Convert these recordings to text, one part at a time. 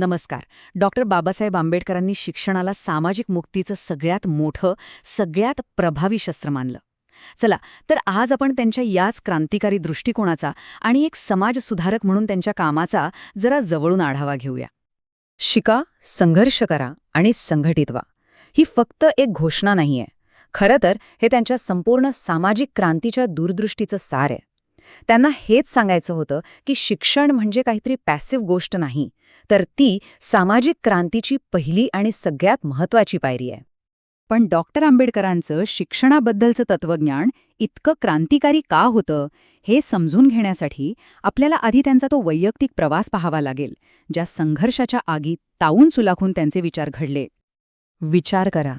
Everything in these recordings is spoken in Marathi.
नमस्कार. डॉक्टर बाबासाहेब आंबेडकरांनी शिक्षणाला सामाजिक मुक्तीचं सगळ्यात मोठं सगळ्यात प्रभावी शस्त्र मानलं. चला तर आज आपण त्यांच्या याच क्रांतिकारी दृष्टिकोनाचा आणि एक समाजसुधारक म्हणून त्यांच्या कामाचा जरा जवळून आढावा घेऊया. शिका संघर्ष करा आणि संघटित व्हा. ही फक्त एक घोषणा नाहीये. खरं तर हे त्यांच्या संपूर्ण सामाजिक क्रांतीच्या दूरदृष्टीचं सार आहे. त्यांना हेच सांगायचं होतं की शिक्षण म्हणजे काहीतरी पॅसिव्ह गोष्ट नाही तर ती सामाजिक क्रांतीची पहिली आणि सगळ्यात महत्वाची पायरी आहे. पण डॉक्टर आंबेडकरांचं शिक्षणाबद्दलचं तत्वज्ञान इतकं क्रांतिकारी का होतं हे समजून घेण्यासाठी आपल्याला आधी त्यांचा तो वैयक्तिक प्रवास पाहावा लागेल ज्या संघर्षाच्या आगीत तावून सुलाखून त्यांचे विचार घडले. विचार करा.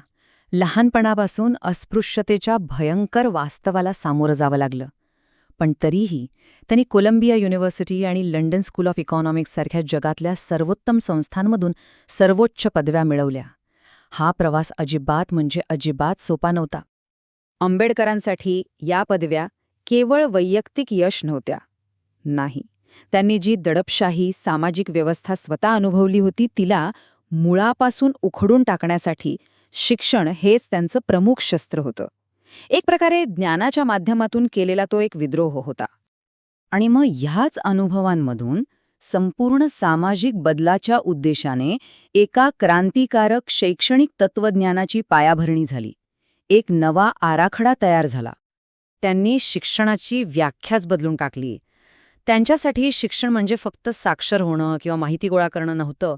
लहानपणापासून अस्पृश्यतेच्या भयंकर वास्तवाला सामोरं जावं लागलं. पण तरीही त्यांनी कोलंबिया युनिव्हर्सिटी आणि लंडन स्कूल ऑफ इकॉनॉमिक्स सारख्या जगातल्या सर्वोत्तम संस्थांमधून सर्वोच्च पदव्या मिळवल्या. हा प्रवास अजिबात म्हणजे अजिबात सोपा नव्हता. आंबेडकरांसाठी या पदव्या केवळ वैयक्तिक यश नव्हत्या. नाही त्यांनी जी दडपशाही सामाजिक व्यवस्था स्वतः अनुभवली होती तिला मुळापासून उखडून टाकण्यासाठी शिक्षण हेच त्यांचं प्रमुख शस्त्र होतं. एक प्रकारे ज्ञानाच्या माध्यमातून केलेला तो एक विद्रोह होता. आणि मग ह्याच अनुभवांमधून संपूर्ण सामाजिक बदलाच्या उद्देशाने एका क्रांतिकारक शैक्षणिक तत्वज्ञानाची पायाभरणी झाली. एक नवा आराखडा तयार झाला. त्यांनी शिक्षणाची व्याख्याच बदलून टाकली. त्यांच्यासाठी शिक्षण म्हणजे फक्त साक्षर होणं किंवा माहिती गोळा करणं नव्हतं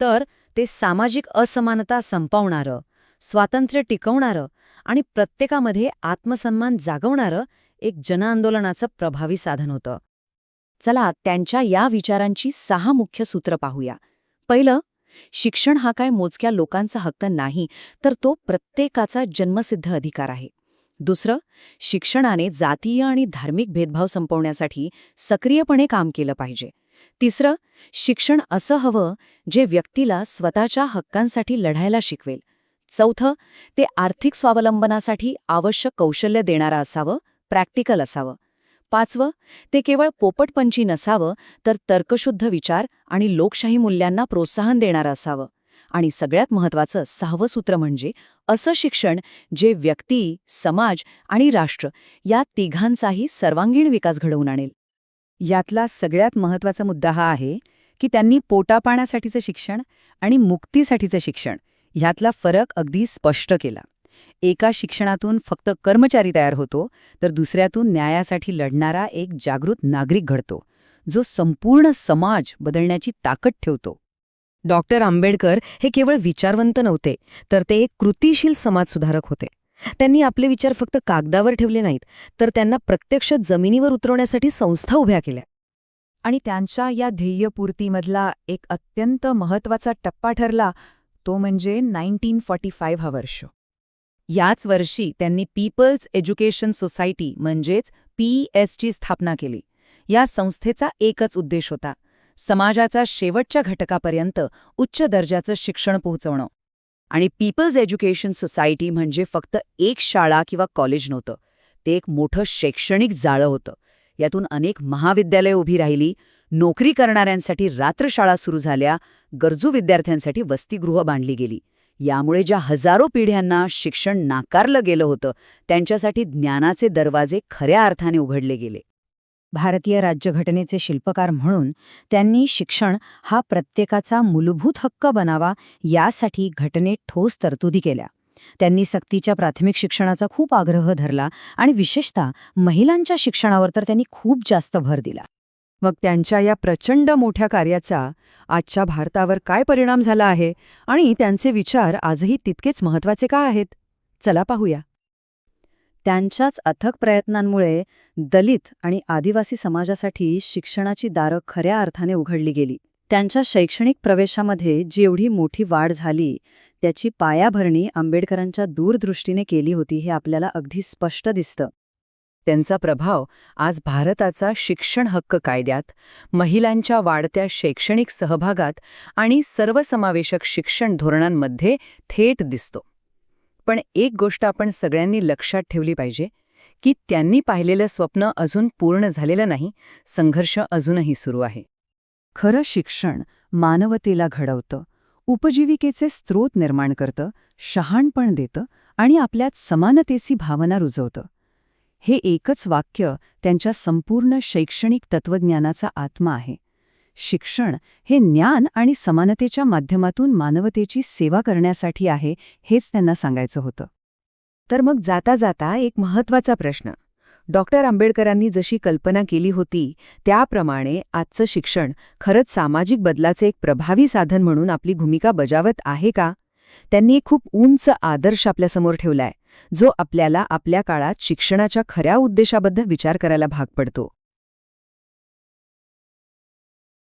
तर ते सामाजिक असमानता संपवणारं स्वातंत्र्य टिकवणारं आणि प्रत्येकामध्ये आत्मसन्मान जागवणारं एक जनआंदोलनाचं प्रभावी साधन होतं. चला त्यांच्या या विचारांची सहा मुख्य सूत्र पाहूया. पहिलं शिक्षण हा काय मोजक्या लोकांचा हक्क नाही तर तो प्रत्येकाचा जन्मसिद्ध अधिकार आहे. दुसरं शिक्षणाने जातीय आणि धार्मिक भेदभाव संपवण्यासाठी सक्रियपणे काम केलं पाहिजे. तिसरं शिक्षण असं हवं जे व्यक्तीला स्वतःच्या हक्कांसाठी लढायला शिकवेल. चौथं ते आर्थिक स्वावलंबनासाठी आवश्यक कौशल्य देणारं असावं प्रॅक्टिकल असावं. पाचवं ते केवळ पोपटपंची नसावं तर तर्कशुद्ध विचार आणि लोकशाही मूल्यांना प्रोत्साहन देणारं असावं. आणि सगळ्यात महत्वाचं सहावं सूत्र म्हणजे असं शिक्षण जे व्यक्ती समाज आणि राष्ट्र या तिघांचाही सर्वांगीण विकास घडवून आणेल. यातला सगळ्यात महत्त्वाचा मुद्दा हा आहे की त्यांनी पोटापाण्यासाठीचं शिक्षण आणि मुक्तीसाठीचं शिक्षण ह्यातला फरक अगदी स्पष्ट केला. एका शिक्षणातून फक्त कर्मचारी तयार होतो तर दुसऱ्यातून न्यायासाठी लढणारा एक जागृत नागरिक घडतो जो संपूर्ण समाज बदलण्याची ताकद ठेवतो. डॉक्टर आंबेडकर हे केवळ विचारवंत नव्हते तर ते एक कृतीशील समाजसुधारक होते. त्यांनी आपले विचार फक्त कागदावर ठेवले नाहीत तर त्यांना प्रत्यक्ष जमिनीवर उतरवण्यासाठी संस्था उभ्या केल्या. आणि त्यांच्या या ध्येयपूर्तीमधला एक अत्यंत महत्त्वाचा टप्पा ठरला तो म्हणजे नाईन्टीन फॉर्टी फाईव्ह हा वर्ष. याच वर्षी त्यांनी पीपल्स एज्युकेशन सोसायटी म्हणजेच पीईएसची स्थापना केली. या संस्थेचा एकच उद्देश होता समाजाचा शेवटच्या घटकापर्यंत उच्च दर्जाचं शिक्षण पोहोचवणं. आणि पीपल्स एज्युकेशन सोसायटी म्हणजे फक्त एक शाळा किंवा कॉलेज नव्हतं ते एक मोठं शैक्षणिक जाळं होतं. यातून अनेक महाविद्यालये उभी राहिली नोकरी करणाऱ्यांसाठी रात्रशाळा सुरू झाल्या गरजू विद्यार्थ्यांसाठी वसतिगृह बांधली गेली. यामुळे ज्या हजारो पिढ्यांना शिक्षण नाकारलं गेलं होतं त्यांच्यासाठी ज्ञानाचे दरवाजे खऱ्या अर्थाने उघडले गेले. भारतीय राज्यघटनेचे शिल्पकार म्हणून त्यांनी शिक्षण हा प्रत्येकाचा मूलभूत हक्क बनावा यासाठी घटनेत ठोस तरतुदी केल्या. त्यांनी सक्तीच्या प्राथमिक शिक्षणाचा खूप आग्रह धरला आणि विशेषतः महिलांच्या शिक्षणावर तर त्यांनी खूप जास्त भर दिला. मग त्यांच्या या प्रचंड मोठ्या कार्याचा आजच्या भारतावर काय परिणाम झाला आहे आणि त्यांचे विचार आजही तितकेच महत्त्वाचे का आहेत? चला पाहूया. त्यांच्याच अथक प्रयत्नांमुळे दलित आणि आदिवासी समाजासाठी शिक्षणाची दारं खऱ्या अर्थाने उघडली गेली. त्यांच्या शैक्षणिक प्रवेशामध्ये जेवढी मोठी वाढ झाली त्याची पायाभरणी आंबेडकरांच्या दूरदृष्टीने केली होती हे आपल्याला अगदी स्पष्ट दिसतं. त्यांचा प्रभाव आज भारताचा शिक्षण हक्क कायद्यात महिलांच्या वाढत्या शैक्षणिक सहभागात आणि सर्वसमावेशक शिक्षण धोरणांमध्ये थेट दिसतो. पण एक गोष्ट आपण सगळ्यांनी लक्षात ठेवली पाहिजे की त्यांनी पाहिलेलं स्वप्न अजून पूर्ण झालेलं नाही संघर्ष अजूनही सुरू आहे. खरं शिक्षण मानवतेला घडवतं उपजीविकेचे स्रोत निर्माण करतं शहाणपण देतं आणि आपल्यात समानतेची भावना रुजवतं. हे एकच वाक्य त्यांच्या संपूर्ण शैक्षणिक तत्वज्ञानाचा आत्मा आहे. शिक्षण हे ज्ञान आणि समानतेच्या माध्यमातून मानवतेची सेवा करण्यासाठी आहे हेच त्यांना सांगायचं होतं. तर मग जाता जाता एक महत्त्वाचा प्रश्न. डॉक्टर आंबेडकरांनी जशी कल्पना केली होती त्याप्रमाणे आजचं शिक्षण खरंच सामाजिक बदलाचे एक प्रभावी साधन म्हणून आपली भूमिका बजावत आहे का? त्यांनी एक खूप उंच आदर्श आपल्यासमोर ठेवलाय. जो आपल्याला आपल्या काळात शिक्षणाच्या खऱ्या उद्देशाबद्दल विचार करायला भाग पडतो.